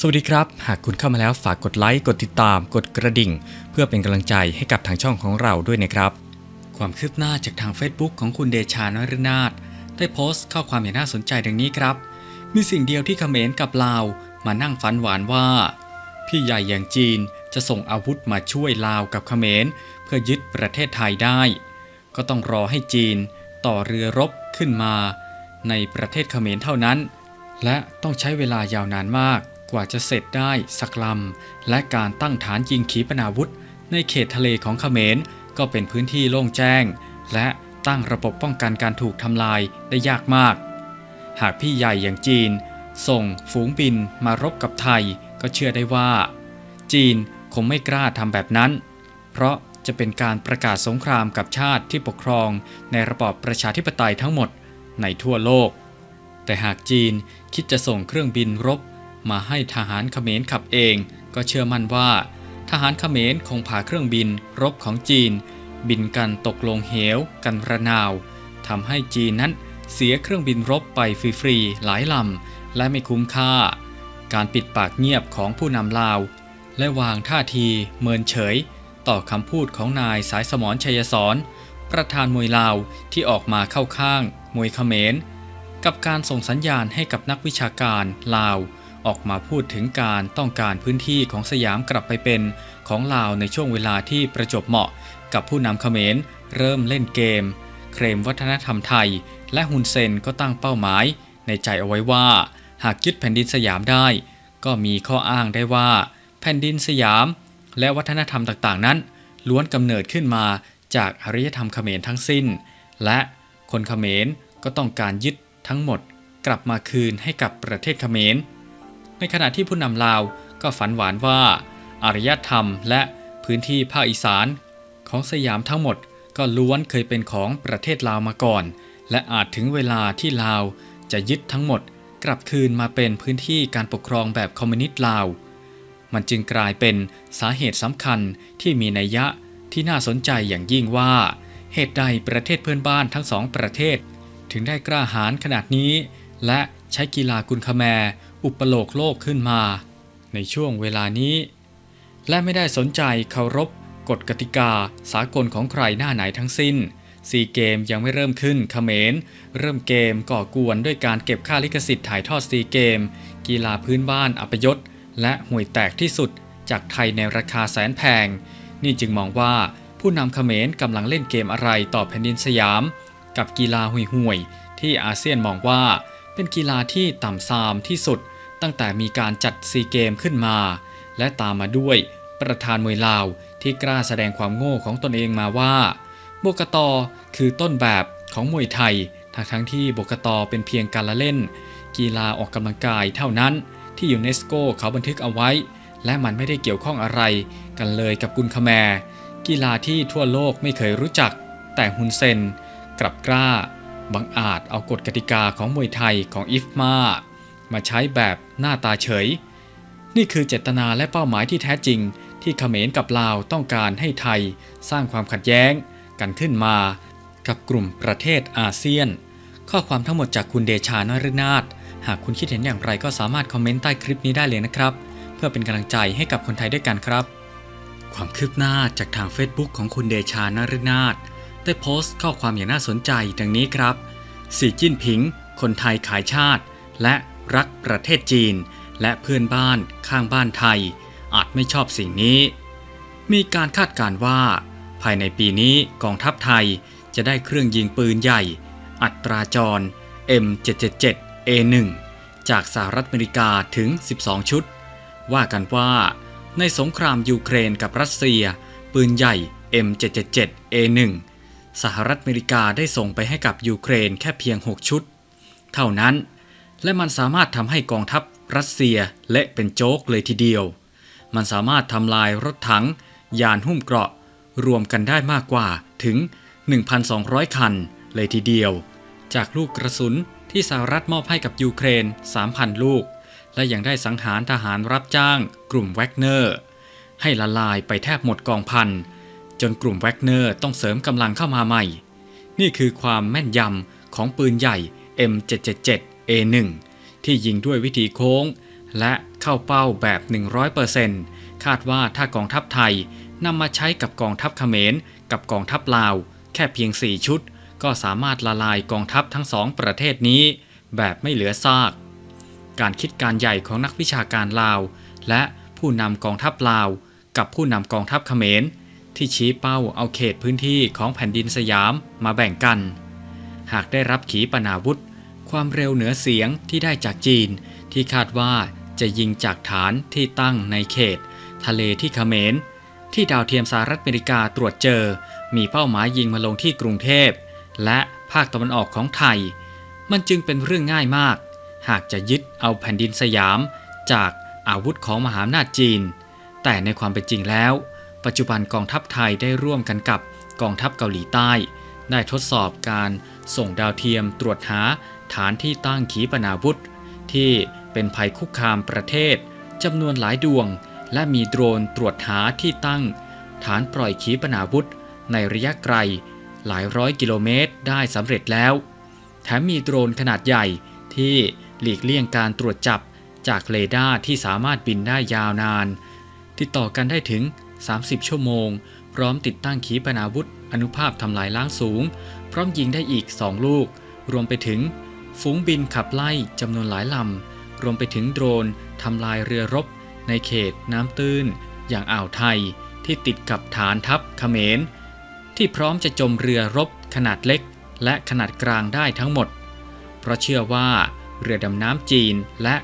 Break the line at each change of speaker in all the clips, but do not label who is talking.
สวัสดีครับ หากคุณเข้ามาแล้วฝากกดไลค์ กดติดตาม กดกระดิ่ง เพื่อเป็นกำลังใจให้กับทางช่องของเราด้วยนะครับ ความคืบหน้าจากทาง Facebook ของคุณเดชานรนาถได้โพสต์ข้อความอย่างน่าสนใจดังนี้ครับ มีสิ่งเดียวที่เขมรกับลาวมานั่งฝันหวานว่า พี่ใหญ่อย่างจีนจะส่งอาวุธมาช่วยลาวกับเขมร เพื่อยึดประเทศไทยได้ ก็ต้องรอให้จีน ต่อเรือรบขึ้นมา ในประเทศเขมรเท่านั้น และต้องใช้เวลายาวนานมาก กว่าจะเสร็จได้สักลำและการตั้งฐานยิงขีปนาวุธ ในเขตทะเลของเขมร ก็เป็นพื้นที่โล่งแจ้ง และตั้งระบบป้องกันการถูกทำลายได้ยากมาก หากพี่ใหญ่อย่างจีน ส่งฝูงบินมารบกับไทยก็เชื่อได้ว่า จีนคงไม่กล้าทำแบบนั้น เพราะจะเป็นการประกาศสงครามกับชาติที่ปกครองในระบอบประชาธิปไตยทั้งหมดในทั่วโลก แต่หากจีนคิดจะส่งเครื่องบินรบ มาให้ทหารเขมรขับเอง ก็เชื่อมั่นว่า ทหารเขมรคงพาเครื่องบินรบของจีน บินกันตกลงเหวกันระนาวทำให้จีนนั้นเสียเครื่องบินรบไปฟรีๆหลายลำและไม่คุ้มค่า การปิดปากเงียบของผู้นำลาว และวางท่าทีเมินเฉย ต่อคำพูดของนายสายสมรชัยสอนประธานมวยลาวที่ออกมาเข้าข้างมวยเขมร กับการส่งสัญญาณให้กับนักวิชาการลาว ออกมาพูดถึงการต้องการพื้นที่ของสยามกลับไปเป็นของลาวในช่วงเวลาที่ประจบเหมาะ กับผู้นำเขมรเริ่มเล่นเกม เคลมวัฒนธรรมไทย และฮุนเซนก็ตั้งเป้าหมาย ในใจเอาไว้ว่า หากยึดแผ่นดินสยามได้ ก็มีข้ออ้างได้ว่า แผ่นดินสยาม และวัฒนธรรมต่างๆ นั้น ล้วนกำเนิดขึ้นมาจากอารยธรรมเขมรทั้งสิ้น และคนเขมรก็ต้องการยึดทั้งหมดกลับมาคืนให้กับประเทศเขมร ในขณะที่ผู้นำลาวก็ฝันหวานว่าอารยธรรมและพื้นที่ภาคอีสาน ของสยามทั้งหมดก็ล้วนเคยเป็นของประเทศลาวมาก่อน และอาจถึงเวลาที่ลาวจะยึดทั้งหมดกลับคืนมาเป็นพื้นที่การปกครองแบบคอมมิวนิสต์ลาว มันจึงกลายเป็นสาเหตุสำคัญที่มีนัยยะที่น่าสนใจอย่างยิ่งว่า เหตุใดประเทศเพื่อนบ้านทั้งสองประเทศ ถึงได้กล้าหาญขนาดนี้ และใช้กีฬากุนคแมร์ อุปโลกโลกขึ้นมา ในช่วงเวลานี้ และไม่ได้สนใจเคารพกฎกติกาสากลของใครหน้าไหนทั้งสิ้นซีเกมยังไม่เริ่มขึ้นเขมร เริ่มเกมก่อกวนด้วยการเก็บค่าลิขสิทธิ์ถ่ายทอดซีเกม กีฬาพื้นบ้านอัปยศ และห่วยแตกที่สุดจากไทยในราคาแสนแพง นี่จึงมองว่าผู้นำเขมรกำลังเล่นเกมอะไรต่อแผ่นดินสยาม กับกีฬาห่วยๆที่อาเซียนมองว่า เป็นกีฬาที่ต่ำซามที่สุดตั้งแต่มีการจัดซีเกมขึ้นมา และตามมาด้วย ประธานมวยลาวที่กล้าแสดงความโง่ของตนเองมาว่าโบกตอคือต้นแบบของมวยไทย ทั้งทั้งที่โบกตอเป็นเพียงการละเล่น กีฬาออกกำลังกายเท่านั้นที่ยูเนสโกเขาบันทึกเอาไว้ และมันไม่ได้เกี่ยวข้องอะไร กันเลยกับกุนคแม กีฬาที่ทั่วโลกไม่เคยรู้จัก แต่ฮุนเซนกลับกล้า บังอาจเอากฎกติกาของมวยไทยของอิฟมามาใช้แบบหน้าตาเฉย นี่คือเจตนาและเป้าหมายที่แท้จริง ที่เขมรกับลาวต้องการให้ไทยสร้างความขัดแย้ง กันขึ้นมา กับกลุ่มประเทศอาเซียน ข้อความทั้งหมดจากคุณเดชานฤนาถหากคุณคิดเห็นอย่างไรก็สามารถคอมเมนต์ใต้คลิปนี้ได้เลยนะครับ เพื่อเป็นกำลังใจให้กับคนไทยด้วยกันครับ ความคืบหน้าจากทาง Facebook ของคุณเดชานฤนาถ ได้โพสต์ข้อความอย่างน่าสนใจดังนี้ครับ สีจิ้นผิง คนไทยขายชาติ และรักประเทศจีน และเพื่อนบ้านข้างบ้านไทย อาจไม่ชอบสิ่งนี้ มีการคาดการณ์ว่า ภายในปีนี้กองทัพไทยจะได้เครื่องยิงปืนใหญ่ อัตราจร M777A1 จากสหรัฐอเมริกาถึง 12 ชุด ว่ากันว่าในสงครามยูเครนกับรัสเซีย ปืนใหญ่ M777A1 สหรัฐอเมริกาได้ส่งไปให้กับยูเครนแค่เพียง 6 ชุด เท่านั้น และมันสามารถทำให้กองทัพรัสเซียเละเป็นโจ๊กเลยทีเดียว มันสามารถทำลายรถถัง ยานหุ้มเกราะ รวมกันได้มากกว่าถึง 1,200 คัน เลยทีเดียว จากลูกกระสุนที่สหรัฐมอบให้กับยูเครน 3,000 ลูก และยังได้สังหารทหารรับจ้าง กลุ่มแวกเนอร์ ให้ละลายไปแทบหมดกองพัน จนกลุ่มแวกเนอร์ต้องเสริมกำลังเข้ามาใหม่ นี่คือความแม่นยำของปืนใหญ่ M777A1 ที่ยิงด้วยวิธีโค้ง และเข้าเป้าแบบ 100%คาดว่าถ้ากองทัพไทยนำมาใช้กับกองทัพเขมร กับกองทัพลาว แค่เพียง 4 ชุด ก็สามารถละลายกองทัพทั้งสองประเทศนี้ แบบไม่เหลือซาก การคิดการใหญ่ของนักวิชาการลาว และผู้นำกองทัพลาว กับผู้นำกองทัพเขมร ที่ชี้เป้าเอาเขตพื้นที่ของแผ่นดินสยามมาแบ่งกัน หากได้รับขีปนาวุธ ความเร็วเหนือเสียงที่ได้จากจีน ที่คาดว่าจะยิงจากฐานที่ตั้งในเขต ทะเลที่เขมร ที่ดาวเทียมสหรัฐอเมริกาตรวจเจอ มีเป้าหมายยิงมาลงที่กรุงเทพ และภาคตะวันออกของไทย มันจึงเป็นเรื่องง่ายมาก หากจะยึดเอาแผ่นดินสยามจากอาวุธของมหาอำนาจจีน แต่ในความเป็นจริงแล้ว ปัจจุบันกองทัพไทยได้ร่วมกันกับกองทัพเกาหลีใต้ ได้ทดสอบการส่งดาวเทียมตรวจหาฐานที่ตั้งขีปนาวุธ ที่เป็นภัยคุกคามประเทศจำนวนหลายดวง และมีโดรนตรวจหาที่ตั้ง ฐานปล่อยขีปนาวุธ ในระยะไกล หลายร้อยกิโลเมตรได้สำเร็จแล้ว แถมมีโดรนขนาดใหญ่ที่หลีกเลี่ยงการตรวจจับจากเรดาร์ที่สามารถบินได้ยาวนาน ติดต่อกันได้ถึง 30 ชั่วโมง พร้อมติดตั้งขีปนาวุธ อนุภาพทำลายล้างสูง พร้อมยิงได้อีก 2 ลูก รวมไปถึง ฝูงบินขับไล่จำนวนหลายลำ รวมไปถึงโดรนทำลายเรือรบ ในเขตน้ำตื้น อย่างอ่าวไทยที่ติดกับฐานทัพเขมร ที่พร้อมจะจมเรือรบขนาดเล็ก และขนาดกลางได้ทั้งหมด เพราะเชื่อว่าเรือดำน้ำจีนและ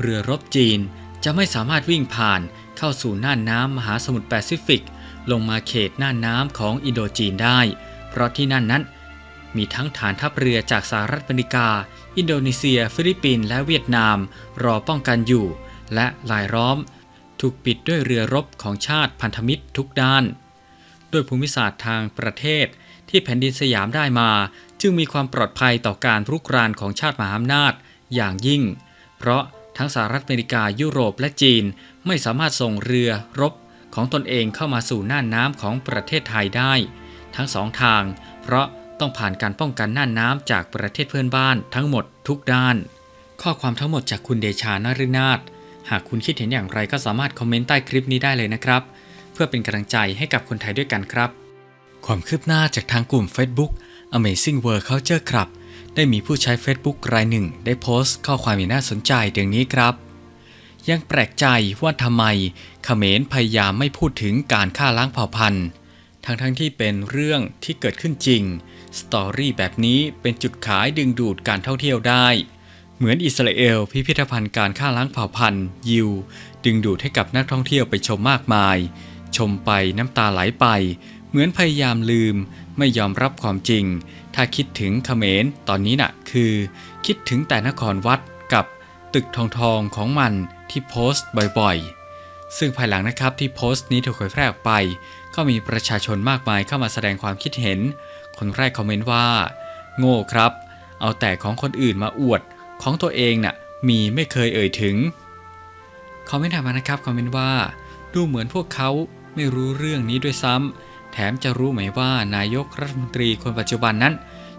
เรือรบจีนจะไม่สามารถวิ่งผ่าน เข้าสู่น่านน้ำมหาสมุทรแปซิฟิก ลงมาเขตน่านน้ำของอินโดจีนได้ เพราะที่นั่นนั้น มีทั้งฐานทัพเรือจากสหรัฐอเมริกา อินโดนีเซีย ฟิลิปปินส์และเวียดนาม รอป้องกันอยู่ และลายล้อม ถูกปิดด้วยเรือรบของชาติพันธมิตรทุกด้าน ด้วยภูมิศาสตร์ทางประเทศที่แผ่นดินสยามได้มา จึงมีความปลอดภัยต่อการรุกรานของชาติมหาอำนาจอย่างยิ่ง เพราะ ทั้งสหรัฐอเมริกายุโรปและจีน ไม่สามารถส่งเรือรบของตนเองเข้ามาสู่น่านน้ำของประเทศไทยได้ ทั้งสองทาง เพราะต้องผ่านการป้องกันน่านน้ำจากประเทศเพื่อนบ้านทั้งหมดทุกด้าน ข้อความทั้งหมดจากคุณเดชานฤนาถหากคุณคิดเห็นอย่างไรก็สามารถคอมเมนต์ใต้คลิปนี้ได้เลยนะครับ เพื่อเป็นกำลังใจให้กับคนไทยด้วยกันครับ ความคืบหน้าจากทางกลุ่ม Facebook Amazing World Culture Club ได้มีผู้ใช้ Facebook รายหนึ่ง ได้โพสต์ข้อความอย่น่าสนใจดังนี้ครับ ยังแปลกใจว่าทำไมเขมรพยายามไม่พูดถึงการฆ่าล้างเผ่าพันธุ์ ทั้งทั้งที่เป็นเรื่องที่เกิดขึ้นจริง สตอรี่แบบนี้เป็นจุดขายดึงดูดการท่องเที่ยวได้ เหมือนอิสราเอลพิพิธภัณฑ์การฆ่าล้างเผ่าพันธุ์ ยิว ดึงดูดให้กับนักท่องเที่ยวไปชมมากมาย ชมไปน้ำตาไหลไป เหมือนพยายามลืม ไม่ยอมรับความจริง ถ้าคิดถึงเขมรตอนนี้น่ะคือ คิดถึงแต่นครวัดกับตึกทองทองของมันที่โพสต์บ่อยๆ ซึ่งภายหลังนะครับที่โพสต์นี้ถูกเผยแพร่ออกไป ก็มีประชาชนมากมายเข้ามาแสดงความคิดเห็น คนแรกคอมเมนต์ว่า โง่ครับ เอาแต่ของคนอื่นมาอวด ของตัวเองน่ะมีไม่เคยเอ่ยถึงคอมเมนต์ถัดมานะครับคอมเมนต์ว่า ดูเหมือนพวกเขาไม่รู้เรื่องนี้ด้วยซ้ำ แถมจะรู้ไหมว่านายกรัฐมนตรีคนปัจจุบันนั้น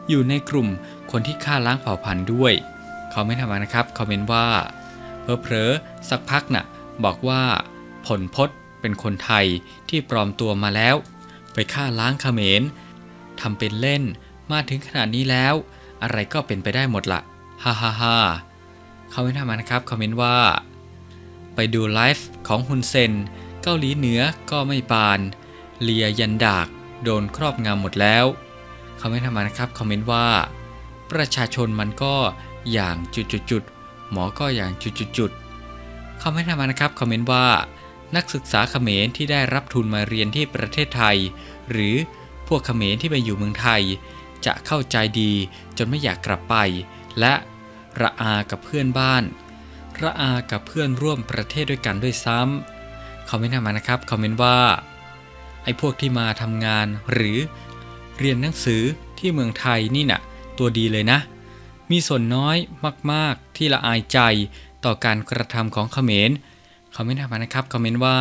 อยู่ในกลุ่มคนที่ฆ่าล้างเผ่าพันธุ์ด้วยคอมเมนต์ถัดมานะครับคอมเมนต์ว่าเพลอสักพักน่ะบอกว่าผลพศเป็นคนไทยที่ปลอมตัวมาแล้ว ไปฆ่าล้างเขมรทำเป็นเล่นมาถึงขนาดนี้แล้ว อะไรก็เป็นไปได้หมดละฮ่าฮ่าฮ่าคอมเมนต์ถัดมานะครับคอมเมนต์ว่า ไปดูไลฟ์ของฮุนเซนเกาหลีเหนือก็ไม่ปาน เลียยันดากโดนครอบงำหมดแล้วคอมเมนต์ถัดมานะครับคอมเมนต์ว่า ประชาชนมันก็อย่างจุดๆๆหมอก็อย่างจุดๆคอมเมนต์ถัดมานะครับคอมเมนต์ว่า นักศึกษาเขมรที่ได้รับทุนมาเรียนที่ประเทศไทย หรือพวกเขมรที่ไปอยู่เมืองไทย จะเข้าใจดีจนไม่อยากกลับไป และระอากับเพื่อนบ้านระอากับเพื่อนร่วมประเทศด้วยกันด้วยซ้ำคอมเมนต์มานะครับ คอมเมนต์ว่า ไอ้พวกที่มาทำงานหรือเรียนหนังสือที่เมืองไทยนี่น่ะตัวดีเลยนะ มีส่วนน้อยมาก ๆ ที่ละอายใจต่อการกระทำของเขมรคอมเมนต์มานะครับคอมเมนต์ว่า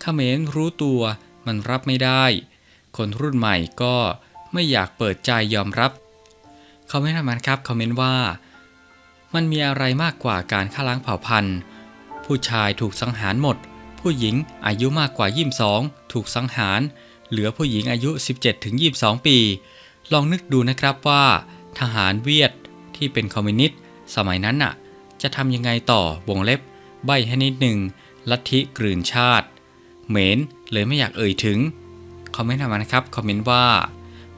เขมรรู้ตัวมันรับไม่ได้ คนรุ่นใหม่ก็ไม่อยากเปิดใจยอมรับคอมเมนต์มานะครับคอมเมนต์ว่า มันมีอะไรมากกว่าการฆ่าล้างเผ่าพันธุ์ ผู้ชายถูกสังหารหมด ผู้หญิงอายุมากกว่า 22 ถูกสังหาร เหลือผู้หญิงอายุ 17-22 ปี ลองนึกดูนะครับว่า ทหารเวียดที่เป็นคอมมิวนิสต์สมัยนั้นน่ะ จะทำยังไงต่อวงเล็บ ใบให้นิดหนึ่งลัทธิกลืนชาติ เหม็นเลยไม่อยากเอ่ยถึง คอมเมนต์มานะครับ คอมเมนต์ว่า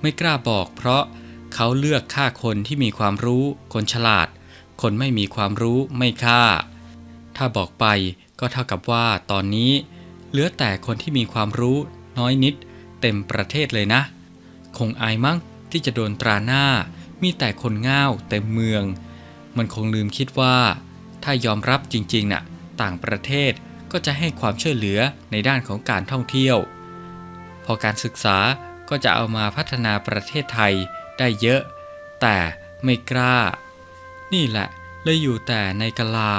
ไม่กล้าบอกเพราะเขาเลือกฆ่าคนที่มีความรู้ คนฉลาด คนไม่มีความรู้ไม่ฆ่า ถ้าบอกไป ก็เท่ากับว่าตอนนี้เหลือแต่คนที่มีความรู้น้อยนิด เต็มประเทศเลยนะ คงอายมั้งที่จะโดนตราหน้า มีแต่คนง่าวเต็มเมือง มันคงลืมคิดว่า ถ้ายอมรับจริงๆน่ะต่างประเทศก็จะให้ความช่วยเหลือในด้านของการท่องเที่ยว พอการศึกษาก็จะเอามาพัฒนาประเทศไทยได้เยอะ แต่ไม่กล้า นี่แหละเลยอยู่แต่ในกะลา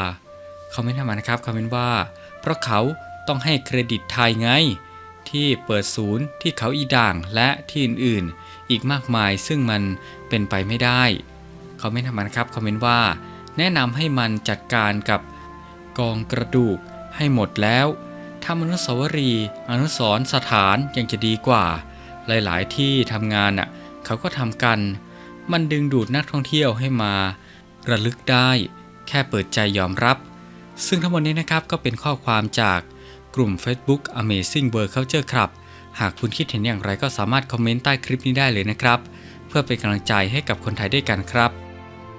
คอมเมนต์เข้ามานะครับคอมเมนต์ว่า เพราะเขาต้องให้เครดิตไทยไง ที่เปิดศูนย์ที่เขาอีด่างและที่อื่นๆ อีกมากมายซึ่งมันเป็นไปไม่ได้คอมเมนต์เข้ามานะครับคอมเมนต์ว่า แนะนำให้มันจัดการกับกองกระดูกให้หมดแล้วทำอนุสาวรีย์อนุสรณ์สถานยังจะดีกว่า หลายๆ ที่ทำงานน่ะเขาก็ทำกัน มันดึงดูดนักท่องเที่ยวให้มา ระลึกได้ แค่เปิดใจยอมรับ ซึ่งทั้งหมดนี้นะครับก็เป็นข้อความจากกลุ่ม Facebook Amazing World Culture ครับ หากคุณคิดเห็นอย่างไรก็สามารถคอมเมนต์ใต้คลิปนี้ได้เลยนะครับ เพื่อเป็นกำลังใจให้กับคนไทยด้วยกันครับ